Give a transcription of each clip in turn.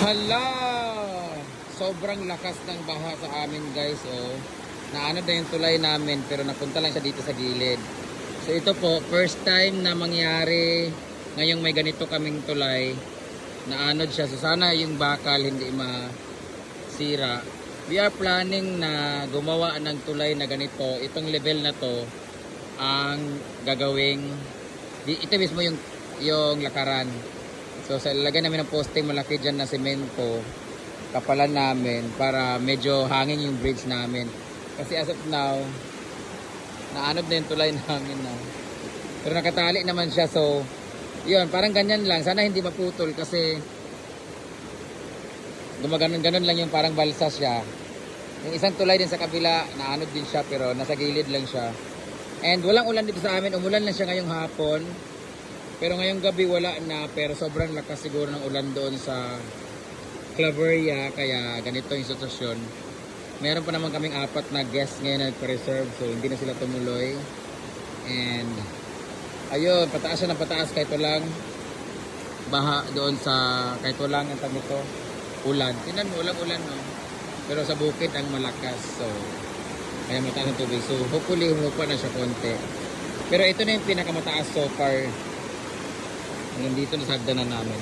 Hala! Sobrang lakas ng baha sa amin guys. Oh. Naano na yung tulay namin pero napunta lang siya dito sa gilid. So ito po, first time na mangyari ngayong may ganito kaming tulay. Naanod siya. So sana yung bakal hindi masira. We are planning na gumawa ng tulay na ganito. Itong level na to ang gagawing ito mismo yung yung lakaran. So sa ilagay namin ng poste malaki dyan na semento kapalan namin para medyo hangin yung bridge namin. Kasi as of now, naanod na yung tulay namin na. Pero nakatali naman siya so yun, parang ganyan lang. Sana hindi maputol kasi gumaganon-ganon lang yung parang balsa siya. Yung isang tulay din sa kabila, naanod din siya pero nasa gilid lang siya. And walang ulan dito sa amin. Umulan lang siya ngayong hapon. Pero ngayong gabi wala na. Pero sobrang lakas siguro ng ulan doon sa Claveria. Kaya ganito yung sitwasyon. Meron pa naman kaming apat na guests ngayon na nagpa-reserve. So hindi na sila tumuloy. And ayun, pataas ng pataas kahit walang baha doon sa kahit walang ang tawag nito, ulan. Tingnan mo, walang ulan no. Pero sa bukid ang malakas. So kaya mataas ang tubig. So hopefully humupa na siya konti. Pero ito na yung pinakamataas so far. Hanggang dito na sa hagdanan namin.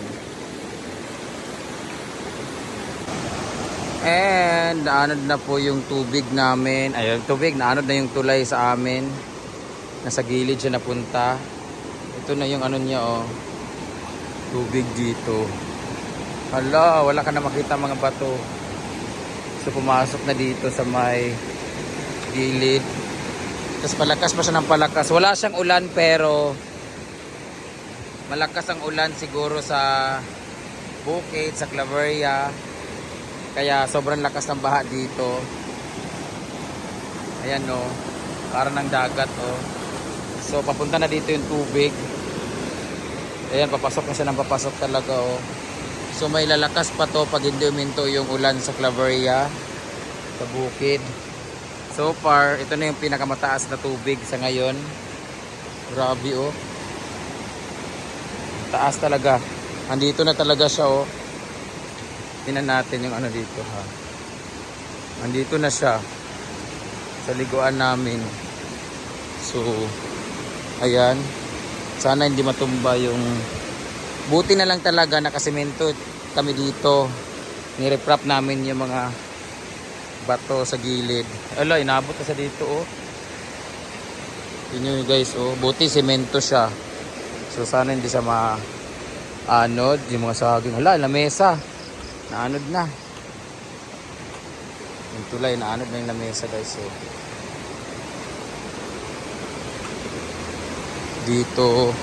And naanod na po yung tubig namin. Ayun, tubig, naanod na yung tulay sa amin. Nasa gilid siya napunta. Ito na yung ano niya oh. Tubig dito. Hala, wala ka na makita mga bato. So pumasok na dito sa may gilid. Tapos palakas pa siya ng palakas. Wala siyang ulan pero malakas ang ulan siguro sa bukid, sa Claveria. Kaya sobrang lakas ng baha dito. Ayan no. Para ng dagat oh. So papunta na dito yung tubig. Ayan, papasok na siya ng papasok talaga oh. So may lalakas pa to pag hindi uminto yung ulan sa Claveria. Sa bukid. So far, ito na yung pinakamataas na tubig sa ngayon. Grabe oh. Taas talaga. Andito na talaga siya oh. Tingnan natin yung ano dito ha. Andito na siya. Sa liguan namin. So, ayan. Sana hindi matumba yung... Buti na lang talaga nakasemento kami dito. Nireprap namin yung mga bato sa gilid. Ala, inabot na sa dito oh. Yun yun guys oh. Buti semento siya. So sana hindi siya ma anod yung mga saging. Hala, lamesa. Naanod na. Yung tulay, naanod na yung lamesa guys. So, dito,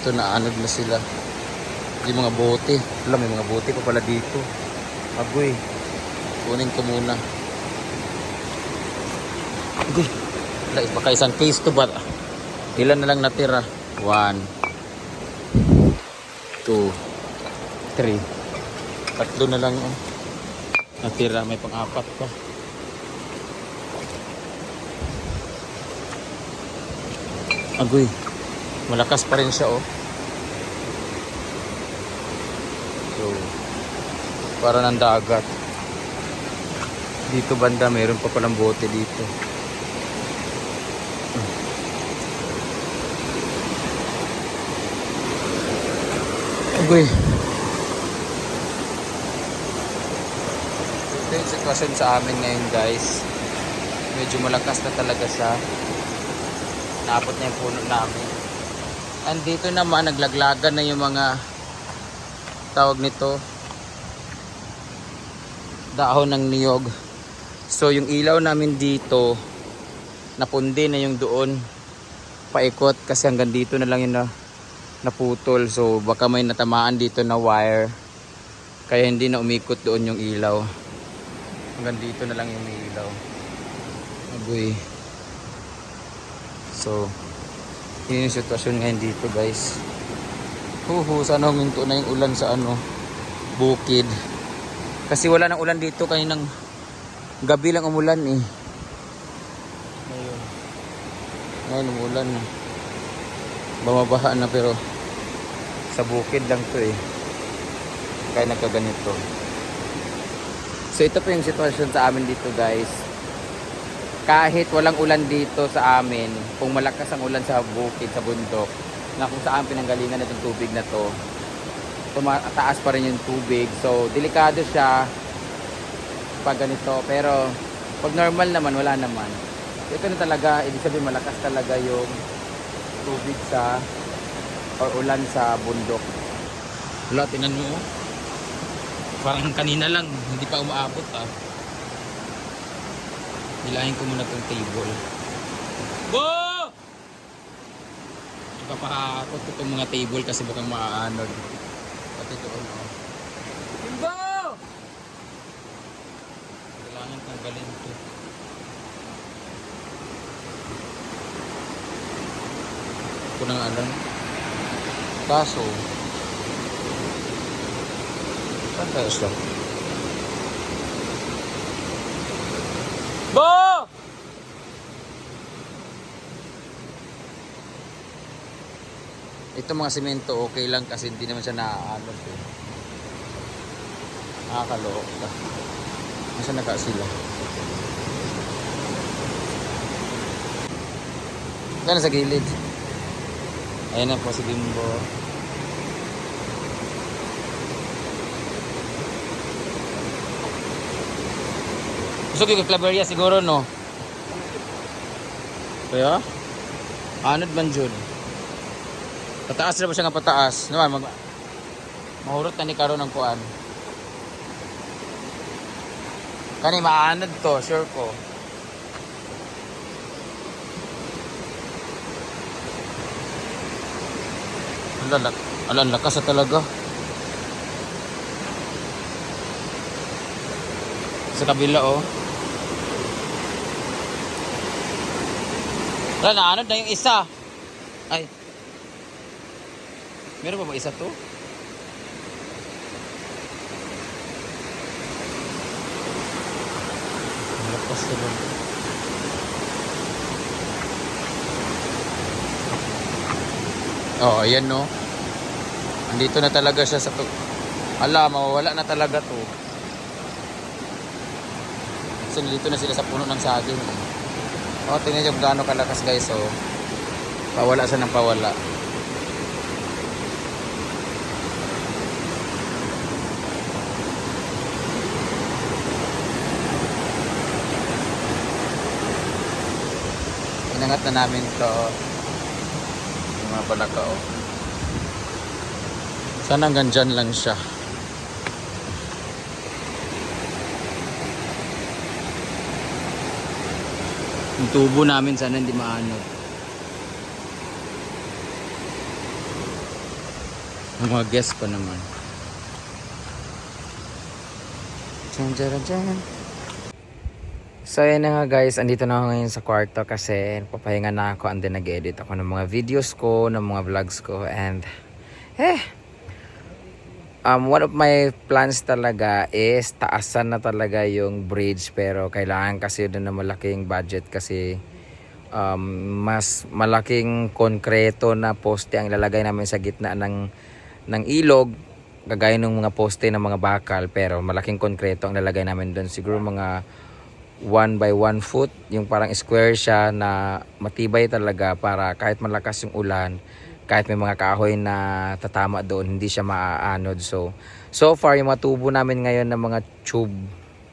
ito naanod na sila. Yung mga bote. Wala, may mga bote pa pala dito. Agoy. Kunin ko muna. Agoy. Baka isang case to ba? Ilan na lang natira? One. Two. Three. Tatlo na lang oh. Natira, may pang-apat pa. Agoy. Malakas pa rin siya oh. So, para ng dagat. Dito banda, mayroon pa palang bote dito. Agoy. Ito yung sitwasyon sa amin ngayon guys. Medyo malakas na talaga siya. Naapot na yung puno namin. Andito naman, naglaglagan na yung mga tawag nito dahon ng niyog. So yung ilaw namin dito napundi na yung doon paikot kasi hanggang dito na lang yung na, naputol. So baka may natamaan dito na wire kaya hindi na umikot doon yung ilaw. Hanggang dito na lang yung ilaw. Agoy. So yun yung sitwasyon ngayon dito guys. Huhu, sana huminto na yung ulan sa ano, bukid. Kasi wala nang ulan dito kaninang gabi lang umulan eh. Ngayon. Ngayon umulan na. Bumabaha na pero sa bukid lang to eh. kaya nagkaganito. So ito po yung sitwasyon sa amin dito guys. Kahit walang ulan dito sa amin, kung malakas ang ulan sa bukid, sa bundok, na kung saan pinanggalingan itong tubig na to, tumataas pa rin yung tubig. So delikado siya pag ganito. Pero pag normal naman, wala naman. Ito na talaga, ibig sabihin malakas talaga yung tubig sa or ulan sa bundok. Wala, tinan mo. oh. Parang kanina lang, hindi pa umaabot ah. Hilahin ko muna tong table. Bo! Ipapahakot ko tong mga table kasi bukang maaanod. Pati doon oh. Timbo! Kailangan tanggalin to. Ko nang alam. Kaso, saan tayo stop? Bo! Ito mga simento okay lang kasi hindi naman siya naaalot eh. Nakakaloko ka. Nasaan naka sila? Yan sa gilid. Ayan na po si Bimbo. Gusto ko yung Claveria siguro no? Kaya? Anod man dyan. Pataas na ba siya nga pataas? Naman, mag... Mahurot na ni Karo ng kuan. Kani maanad to, sure ko. Alalak, alan lakas talaga. Sa kabila oh. Wala na, ano na yung isa. Ay. Meron pa ba isa to? Lakas talaga. Oh, ayan no. Andito na talaga siya sa to. Ala, mawawala na talaga to. Kasi nandito na sila sa puno ng saging. Oh, tingnan kung gaano kalakas guys. Oh. Pawala siya ng pawala. Inangat na namin to. Mga balaka oh. Sana hanggang dyan lang siya. Yung tubo namin sana hindi maanod. Ang mga guest pa naman. Dyan, dyan, dyan. So ayan na nga guys, andito na ako ngayon sa kwarto kasi papahinga na ako. And then nag-edit ako ng mga videos ko, ng mga vlogs ko. And eh um, one of my plans talaga is taasan na talaga yung bridge. Pero kailangan kasi doon na malaking budget kasi um, mas malaking konkreto na poste ang ilalagay namin sa gitna ng ng ilog. Gagaya ng mga poste ng mga bakal. Pero malaking konkreto ang ilalagay namin doon. Siguro mga 1 by 1 foot yung parang square siya na matibay talaga para kahit malakas yung ulan kahit may mga kahoy na tatama doon, hindi siya maaanod. So, so far, yung mga tubo namin ngayon ng mga tube,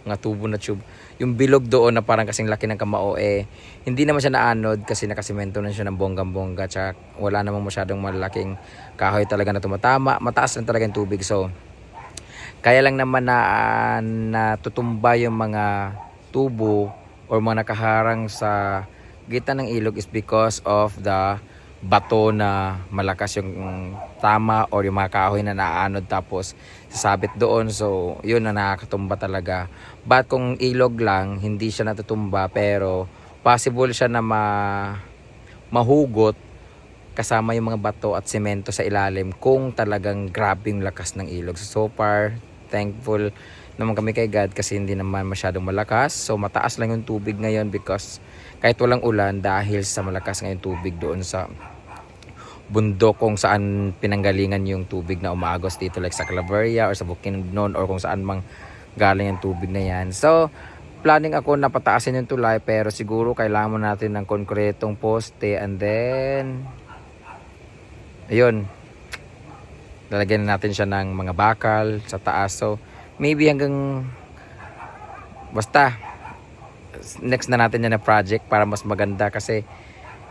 mga tubo na tube, yung bilog doon na parang kasing laki ng kamao, eh, hindi naman siya naanod kasi nakasimento na siya ng bonggang-bongga, tsaka wala namang masyadong malaking kahoy talaga na tumatama, mataas lang talaga yung tubig. So, kaya lang naman na ah, natutumba yung mga tubo or mga nakaharang sa gitna ng ilog is because of the bato na malakas yung tama or yung mga kahoy na naanod tapos sasabit doon. So yun na nakakatumba talaga. But kung ilog lang hindi siya natutumba pero possible siya na ma mahugot kasama yung mga bato at semento sa ilalim kung talagang grabe yung lakas ng ilog. So, so far thankful naman kami kay God kasi hindi naman masyadong malakas so mataas lang yung tubig ngayon because kahit walang ulan dahil sa malakas ngayon tubig doon sa bundok kung saan pinanggalingan yung tubig na umaagos dito like sa Claveria or sa Bukidnon or kung saan mang galing ang tubig na yan. So, planning ako na pataasin yung tulay pero siguro kailangan mo natin ng konkretong poste and then ayun lalagyan na natin siya ng mga bakal sa taas so maybe hanggang basta next na natin yan na project para mas maganda kasi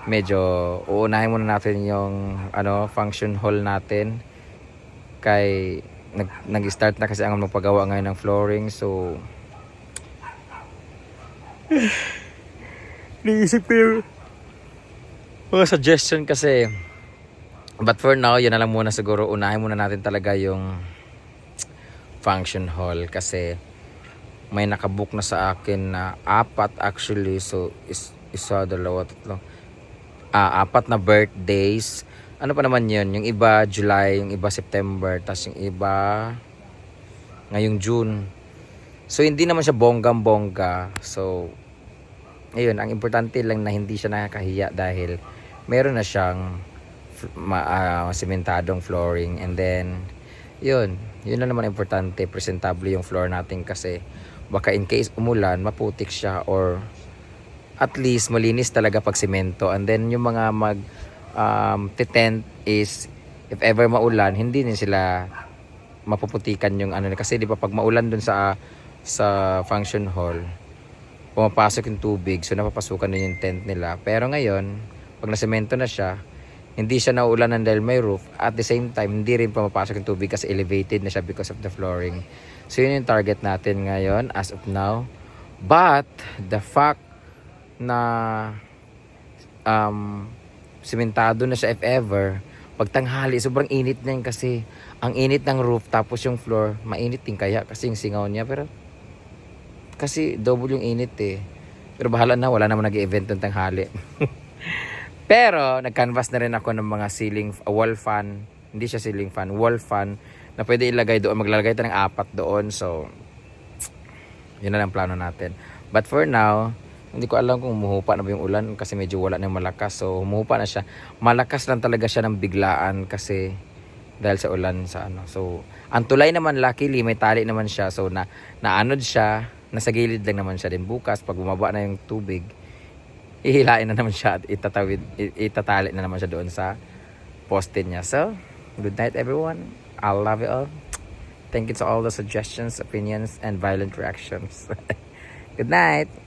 medyo uunahin muna natin yung ano function hall natin. Kay nag, nag-start na kasi ang magpagawa ngayon ng flooring so Naisip ko yung mga suggestion kasi but for now yun na lang muna siguro. Unahin muna natin talaga yung function hall kasi may nakabook na sa akin na apat actually. So is, isa, dalawa, tatlo. Ah, apat na birthdays. Ano pa naman yun? Yung iba July, yung iba September tas yung iba ngayong June. So hindi naman siya bonggang bongga so ayun ang importante lang na hindi siya nakakahiya dahil meron na siyang ma, ah, sementadong flooring. And then yun yun lang naman importante presentable yung floor natin kasi baka in case umulan maputik siya or at least malinis talaga pag semento and then yung mga mag um, tent is if ever maulan hindi din sila mapuputikan yung ano kasi di ba pag maulan dun sa sa function hall pumapasok yung tubig so napapasukan din yung tent nila. Pero ngayon pag nasemento na siya hindi siya nauulanan dahil may roof at the same time hindi rin pumapasok yung tubig kasi elevated na siya because of the flooring so yun yung target natin ngayon as of now but the fact na um, simentado na siya if ever pag tanghali sobrang init na yun kasi ang init ng roof tapos yung floor mainit din kaya kasi yung singaw niya pero kasi double yung init eh. Pero bahala na, wala naman nag-event ng tanghali. Pero nag-canvas na rin ako ng mga ceiling uh, wall fan. Hindi siya ceiling fan, wall fan na pwede ilagay doon. Maglalagay tayo ng apat doon. So, yun na lang plano natin. But for now, hindi ko alam kung humuhupa na ba yung ulan kasi medyo wala na yung malakas. So, humuhupa na siya. Malakas lang talaga siya ng biglaan kasi dahil sa ulan sa ano. So, ang tulay naman luckily may tali naman siya. So, na naanod siya. Nasa gilid lang naman siya din bukas pag bumaba na yung tubig. Hihilain na naman siya at itatawid itatali na naman siya doon sa poste niya. So, good night everyone. I love you all. Thank you to all the suggestions, opinions, and violent reactions. good night.